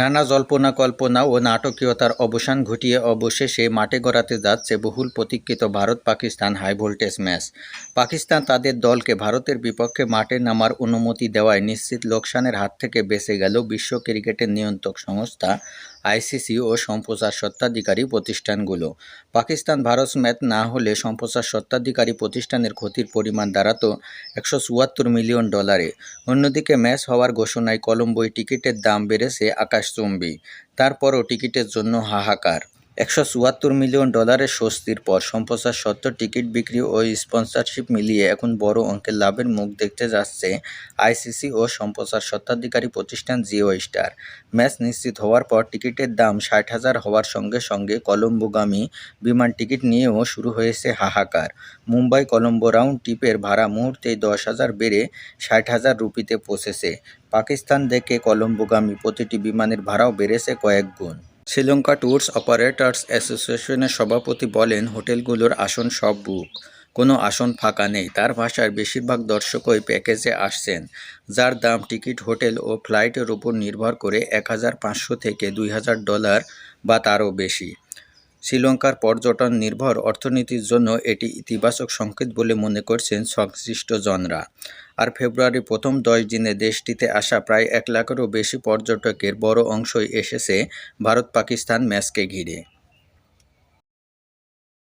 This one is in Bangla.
নানা জল্পনা কল্পনা ও নাটকীয়তার অবসান ঘটিয়ে অবশেষে মাঠে গড়াতে যাচ্ছে বহুল প্রতীক্ষিত Bharat Pakistan high voltage match. Pakistan তাদের দলকে ভারতের বিপক্ষে মাঠে নামার অনুমতি দেওয়ায় নিশ্চিত লোকসানের হাত থেকে বেঁচে গেল বিশ্ব ক্রিকেটের নিয়ন্ত্রক সংস্থা আইসিসি ও সম্প্রচার স্বত্বাধিকারী প্রতিষ্ঠানগুলো। পাকিস্তান ভারত ম্যাচ না হলে সম্প্রচার স্বত্বাধিকারী প্রতিষ্ঠানের ক্ষতির পরিমাণ দাঁড়াতো একশো চুয়াত্তর মিলিয়ন ডলারে। অন্যদিকে ম্যাচ হওয়ার ঘোষণায় কলম্বোয় টিকিটের দাম বেড়েছে আকাশচুম্বী তারপরও টিকিটের জন্য হাহাকার। একশো চুয়াত্তর মিলিয়ন ডলারের স্বস্তির পর সম্প্রচার সত্ত্ব টিকিট বিক্রি ও স্পন্সরশিপ মিলিয়ে এখন বড় অঙ্কের লাভের মুখ দেখতে যাচ্ছে আইসিসি ও সম্প্রচার স্বত্বাধিকারী প্রতিষ্ঠান জিও স্টার। ম্যাচ নিশ্চিত হওয়ার পর টিকিটের দাম ষাট হাজার হওয়ার সঙ্গে সঙ্গে কলম্বোগামী বিমান টিকিট নিয়েও শুরু হয়েছে হাহাকার। মুম্বাই কলম্বো রাউন্ড টিপের ভাড়া মুহূর্তেই দশ হাজার বেড়ে ষাট হাজার রুপিতে পৌঁছেছে। পাকিস্তান থেকে কলম্বোগামী প্রতিটি বিমানের ভাড়াও বেড়েছে কয়েক গুণ। শ্রীলঙ্কা ট্যুরস অপারেটর্স অ্যাসোসিয়েশনের সভাপতি বলেন, হোটেলগুলোর আসন সব বুক। কোনো আসন ফাঁকা নেই। তার ভাষার বেশিরভাগ দর্শকই প্যাকেজে আসছেন, যার দাম টিকিট, হোটেল ও ফ্লাইটের উপর নির্ভর করে এক হাজার পাঁচশো থেকে দুই হাজার ডলার বা তারও বেশি। শ্রীলঙ্কার পর্যটন নির্ভর অর্থনীতির জন্য এটি ইতিবাচক সংকেত বলে মনে করছেন সংশ্লিষ্টজনরা। আর ফেব্রুয়ারির প্রথম দশ দিনে দেশটিতে আসা প্রায় এক লাখেরও বেশি পর্যটকের বড় অংশই এসেছে ভারত পাকিস্তান ম্যাচকে ঘিরে।